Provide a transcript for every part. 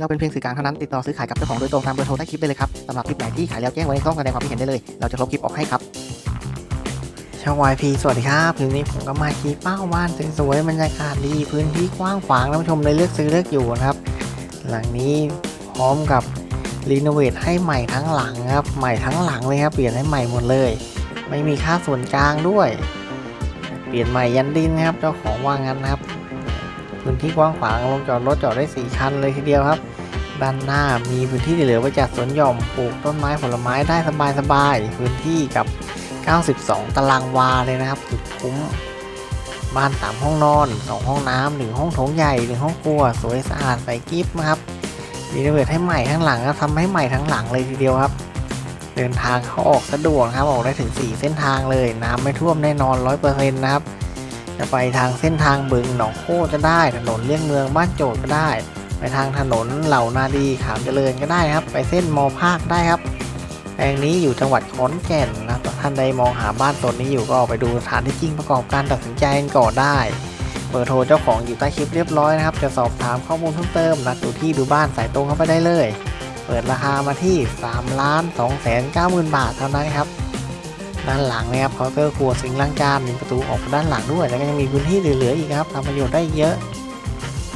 เราเป็นเพียงสื่อกลางเท่านั้นติดต่อซื้อขายกับเจ้าของโดยตรงตามเบอร์โทรใต้คลิปได้เลยครับสำหรับคลิปไหนที่ขายแล้วแจ้งไว้ในช่องแสดงความคิดเห็นได้เลย เราจะลบคลิปออกให้ครับ ช่อง YP สวัสดีครับทีนี้ผมก็มาชี้เป้าบ้านสวยๆบรรยากาศดีพื้นที่กว้างขวางท่านผู้ชมเลยเลือกซื้อเลือกอยู่นะครับ หลังนี้พร้อมกับรีโนเวทให้ใหม่ทั้งหลังครับใหม่ทั้งหลังเลยครับเปลี่ยนให้ใหม่หมดเลย ไม่มีค่าส่วนกลางด้วย เปลี่ยนใหม่ยันดินนะครับเจ้าของว่างั้นนะครับ พื้นที่กว้างขวางลงจอดรถจอดได้สี่คันเลยทีเดียวครับ ด้านหน้ามีพื้นที่เหลือไว้จัดสวนหย่อมปลูกต้นไม้ผลไม้ได้สบายๆพื้นที่กับ 92 ตารางวาเลยนะครับสุดคุ้มบ้านสามห้องนอนสองห้องน้ำหนึ่งห้องโถงใหญ่หนึ่งห้องครัว สวยสะอาดใส่กิฟต์นะครับรีโนเวทให้ใหม่ทั้งหลังครับทำให้ใหม่ทั้งหลังเลยทีเดียวครับ เดินทางเข้าออกสะดวกครับออกได้ถึง 4 เส้นทางเลย น้ำไม่ท่วมแน่นอน 100%นะครับ จะไปทางเส้นทางบึงหนองโคจะได้ ถนนเลี่ยงเมืองบ้านโจทก็ได้ ไปทางถนนเหล่านาดีขามเจริญก็ได้ครับ ไปเส้นมอภาคได้ครับแปลงนี้อยู่จังหวัดขอนแก่นนะท่านใดมองหาบ้านตนนี้อยู่ก็ไปดูสถานที่จริงประกอบการตัดสินใจกันก่อนได้เบอร์โทรเจ้าของอยู่ใต้คลิปเรียบร้อยนะครับ จะสอบถามข้อมูลเพิ่มเติมนัดดูที่ดูบ้านสายตรงเข้าไปได้เลย เปิดราคามาที่3ล้าน2แสน9หมื่นบาทเท่านั้นครับ ด้านหลังนะครับเคาน์เตอร์ครัวสิงล้างจานมีประตูออกด้านหลังด้วย แล้วก็ยังมีพื้นที่เหลือๆอีกครับทำประโยชน์ได้เยอะ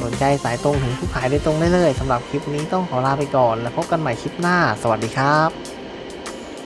สนใจสายตรงถึงผู้ขายได้ตรงได้เลยสำหรับคลิปนี้ต้องขอลาไปก่อน แล้วพบกันใหม่คลิปหน้า สวัสดีครับ